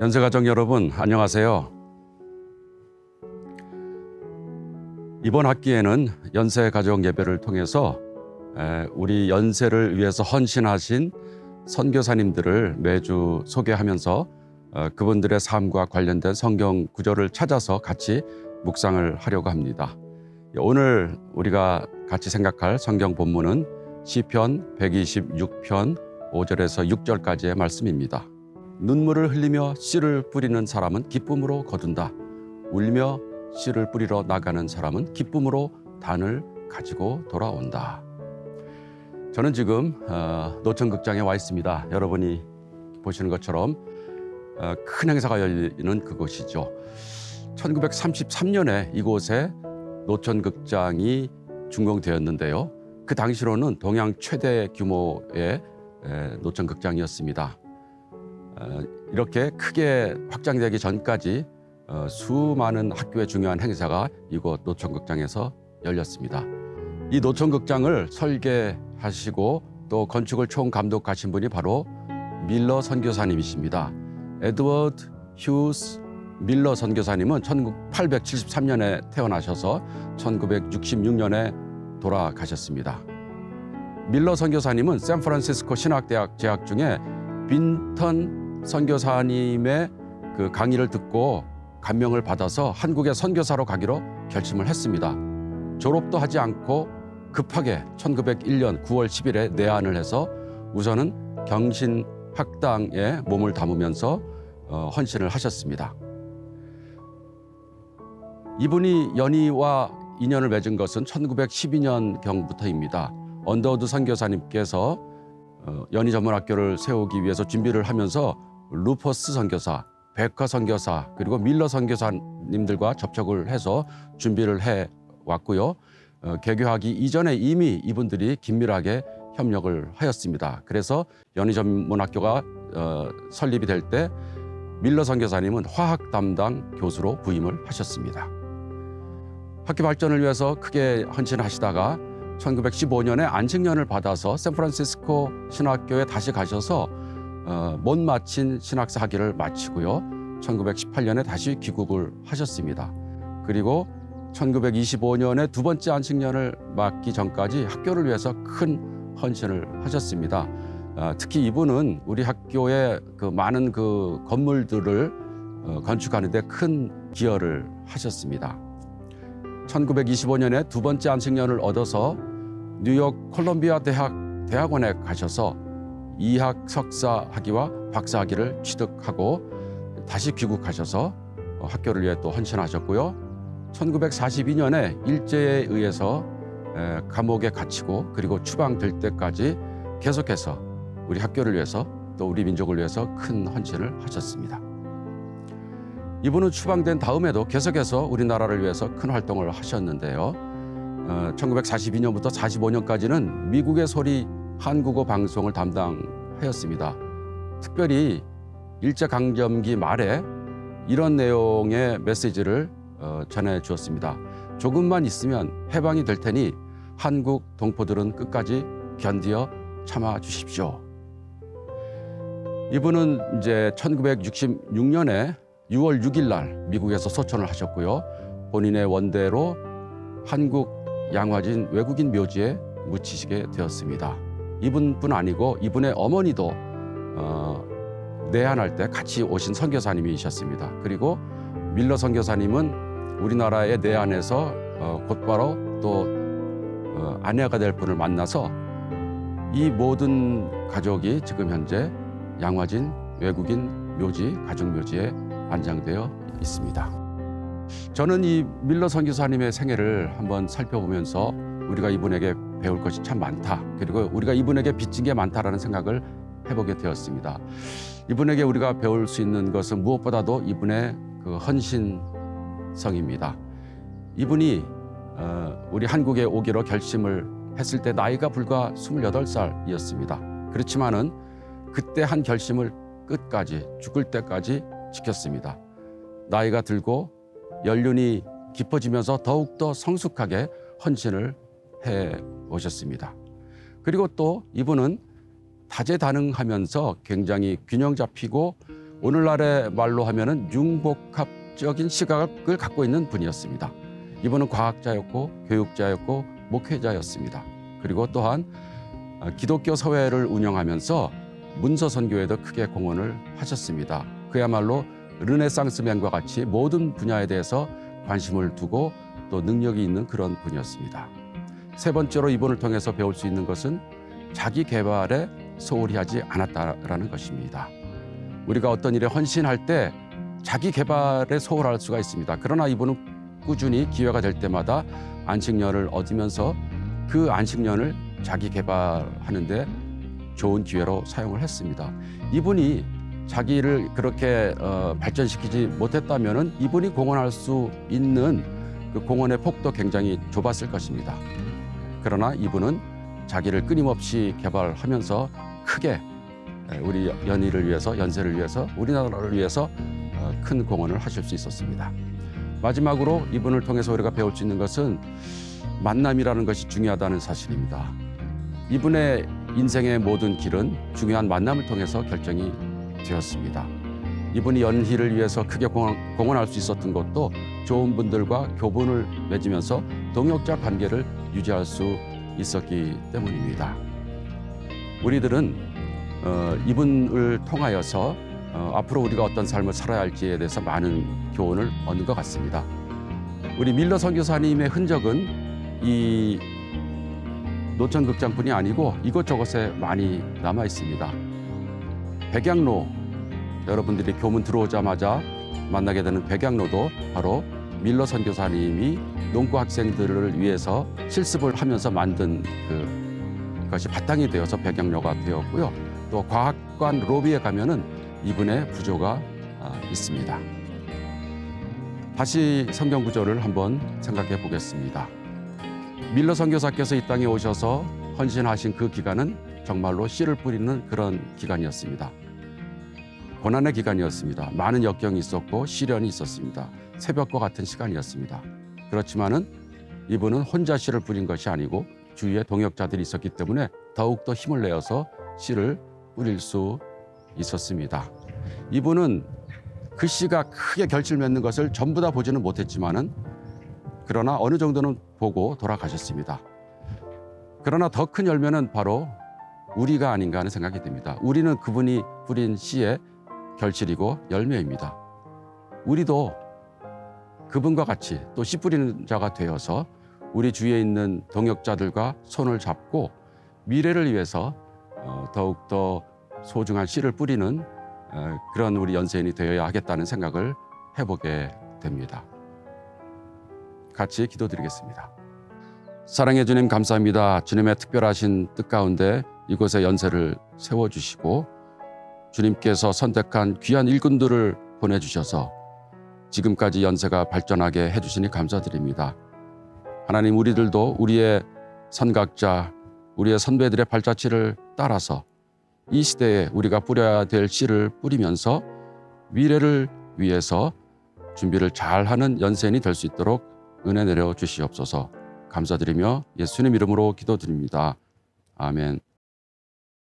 연세가족 여러분 안녕하세요. 이번 학기에는 연세가족 예배를 통해서 에, 우리 연세를 위해서 헌신하신 선교사님들을 매주 소개하면서 어, 그분들의 삶과 관련된 성경 구절을 찾아서 같이 묵상을 하려고 합니다. 오늘 우리가 같이 생각할 성경 본문은 시편 126편 5절에서 6절까지의 말씀입니다. 눈물을 흘리며 씨를 뿌리는 사람은 기쁨으로 거둔다. 울며 씨를 뿌리러 나가는 사람은 기쁨으로 단을 가지고 돌아온다. 저는 지금 어, 노천극장에 와 있습니다. 여러분이 보시는 것처럼 어, 큰 행사가 열리는 그곳이죠. 1933년에 이곳에 노천극장이 준공되었는데요. 그 당시로는 동양 최대 규모의 에, 노천극장이었습니다. 어, 이렇게 크게 확장되기 전까지 어, 수많은 학교의 중요한 행사가 이곳 노천극장에서 열렸습니다. 이 노천극장을 설계하시고 또 건축을 총 감독하신 분이 바로 밀러 선교사님이십니다. 에드워드 휴스 밀러 선교사님은 1873년에 태어나셔서 1966년에 돌아가셨습니다. 밀러 선교사님은 샌프란시스코 신학대학 재학 중에 빈턴 선교사님의 그 강의를 듣고 감명을 받아서 한국의 선교사로 가기로 결심을 했습니다. 졸업도 하지 않고 급하게 1901년 9월 10일에 내한을 해서 우선은 경신 학당에 몸을 담으면서 어, 헌신을 하셨습니다. 이분이 연희와 인연을 맺은 것은 1912년 경부터입니다. 언더우드 선교사님께서 어, 연희 전문학교를 세우기 위해서 준비를 하면서 루퍼스 선교사, 백화 선교사 그리고 밀러 선교사님들과 접촉을 해서 준비를 해 왔고요. 어, 개교하기 이전에 이미 이분들이 긴밀하게 협력을 하였습니다. 그래서 연희 전문학교가 어, 설립이 될 때 밀러 선교사님은 화학 담당 교수로 부임을 하셨습니다. 학교 발전을 위해서 크게 헌신하시다가 1915년에 안식년을 받아서 샌프란시스코 신학교에 다시 가셔서 어, 못 마친 신학사 학위를 마치고요. 1918년에 다시 귀국을 하셨습니다. 그리고 1925년에 두 번째 안식년을 맞기 전까지 학교를 위해서 큰 헌신을 하셨습니다. 어, 특히 이분은 우리 학교의 그 많은 그 건물들을 어, 건축하는데 큰 기여를 하셨습니다. 1925년에 두 번째 안식년을 얻어서 뉴욕 콜롬비아 대학 대학원에 가셔서 이학 석사 학위와 박사 학위를 취득하고 다시 귀국하셔서 어, 학교를 위해 또 헌신하셨고요. 1942년에 일제에 의해서 에, 감옥에 갇히고 그리고 추방될 때까지 계속해서 우리 학교를 위해서 또 우리 민족을 위해서 큰 헌신을 하셨습니다. 이분은 추방된 다음에도 계속해서 우리나라를 위해서 큰 활동을 하셨는데요. 어, 1942년부터 45년까지는 미국의 소리 한국어 방송을 담당하였습니다. 특별히 일제 강점기 말에 이런 내용의 메시지를 어, 전해 주었습니다. 조금만 있으면 해방이 될 테니 한국 동포들은 끝까지 견디어 참아 주십시오. 이분은 이제 1966년에 6월 6일 날 미국에서 소천을 하셨고요. 본인의 원대로 한국 양화진 외국인 묘지에 묻히시게 되었습니다. 이분뿐 아니고 이분의 어머니도 어, 내한할 때 같이 오신 선교사님이셨습니다. 그리고 밀러 선교사님은 우리나라의 내한에서 어, 곧바로 또 어, 아내가 될 분을 만나서 이 모든 가족이 지금 현재 양화진 외국인 묘지 가족 묘지에 안장되어 있습니다. 저는 이 밀러 선교사님의 생애를 한번 살펴보면서 우리가 이분에게 배울 것이 참 많다. 그리고 우리가 이분에게 빚진 게 많다라는 생각을 해보게 되었습니다. 이분에게 우리가 배울 수 있는 것은 무엇보다도 이분의 그 헌신성입니다. 이분이 어, 우리 한국에 오기로 결심을 했을 때 나이가 불과 28살이었습니다. 그렇지만은 그때 한 결심을 끝까지 죽을 때까지 지켰습니다. 나이가 들고 연륜이 깊어지면서 더욱더 성숙하게 헌신을 해 오셨습니다. 그리고 또 이분은 다재다능하면서 굉장히 균형 잡히고 오늘날의 말로 하면은 융복합적인 시각을 갖고 있는 분이었습니다. 이분은 과학자였고 교육자였고 목회자였습니다. 그리고 또한 어, 기독교 사회를 운영하면서 문서 선교에도 크게 공헌을 하셨습니다. 그야말로 르네상스맨과 같이 모든 분야에 대해서 관심을 두고 또 능력이 있는 그런 분이었습니다. 세 번째로 이분을 통해서 배울 수 있는 것은 자기 개발에 소홀히 하지 않았다라는 것입니다. 우리가 어떤 일에 헌신할 때 자기 개발에 소홀할 수가 있습니다. 그러나 이분은 꾸준히 기회가 될 때마다 안식년을 얻으면서 그 안식년을 자기 개발하는데 좋은 기회로 사용을 했습니다. 이분이 자기를 그렇게 어, 발전시키지 못했다면은 이분이 공헌할 수 있는 그 공헌의 폭도 굉장히 좁았을 것입니다. 그러나 이분은 자기를 끊임없이 개발하면서 크게 에, 우리 연희를 위해서 연세를 위해서 우리나라를 위해서 어, 큰 공헌을 하실 수 있었습니다. 마지막으로 이분을 통해서 우리가 배울 수 있는 것은 만남이라는 것이 중요하다는 사실입니다. 이분의 인생의 모든 길은 중요한 만남을 통해서 결정이 되었습니다. 이분이 연희를 위해서 크게 공헌- 공헌할 수 있었던 것도 좋은 분들과 교분을 맺으면서 동역자 관계를 유지할 수 있었기 때문입니다. 우리들은 어, 이분을 통하여서 어, 앞으로 우리가 어떤 삶을 살아야 할지에 대해서 많은 교훈을 얻는 것 같습니다. 우리 밀러 선교사님의 흔적은 이 노천극장뿐이 아니고 이곳저곳에 많이 남아 있습니다. 백양로 여러분들이 교문 들어오자마자 만나게 되는 백양로도 바로 밀러 선교사님이 농구 학생들을 위해서 실습을 하면서 만든 그 것이 바탕이 되어서 백양로가 되었고요. 또 과학관 로비에 가면은 이분의 부조가 아, 있습니다. 다시 성경 구절을 한번 생각해 보겠습니다. 밀러 선교사께서 이 땅에 오셔서 헌신하신 그 기간은 정말로 씨를 뿌리는 그런 기간이었습니다. 고난의 기간이었습니다. 많은 역경이 있었고 시련이 있었습니다. 새벽과 같은 시간이었습니다. 그렇지만은 이분은 혼자 씨를 뿌린 것이 아니고 주위에 동역자들이 있었기 때문에 더욱 더 힘을 내어서 씨를 뿌릴 수 있었습니다. 이분은 그 씨가 크게 결실 맺는 것을 전부 다 보지는 못했지만은 그러나 어느 정도는 보고 돌아가셨습니다. 그러나 더 큰 열매는 바로 우리가 아닌가 하는 생각이 듭니다. 우리는 그분이 뿌린 씨의 결실이고 열매입니다. 우리도 그분과 같이 또 씨 뿌리는 자가 되어서 우리 주위에 있는 동역자들과 손을 잡고 미래를 위해서 어, 더욱더 소중한 씨를 뿌리는 어, 그런 우리 연세인이 되어야 하겠다는 생각을 해보게 됩니다. 같이 기도드리겠습니다. 사랑해 주님 감사합니다. 주님의 특별하신 뜻 가운데 이곳에 연세를 세워주시고 주님께서 선택한 귀한 일꾼들을 보내주셔서 지금까지 연세가 발전하게 해주시니 감사드립니다. 하나님 우리들도 우리의 선각자, 우리의 선배들의 발자취를 따라서 이 시대에 우리가 뿌려야 될 씨를 뿌리면서 미래를 위해서 준비를 잘하는 연세인이 될 수 있도록 은혜 내려 주시옵소서 감사드리며 예수님 이름으로 기도드립니다. 아멘.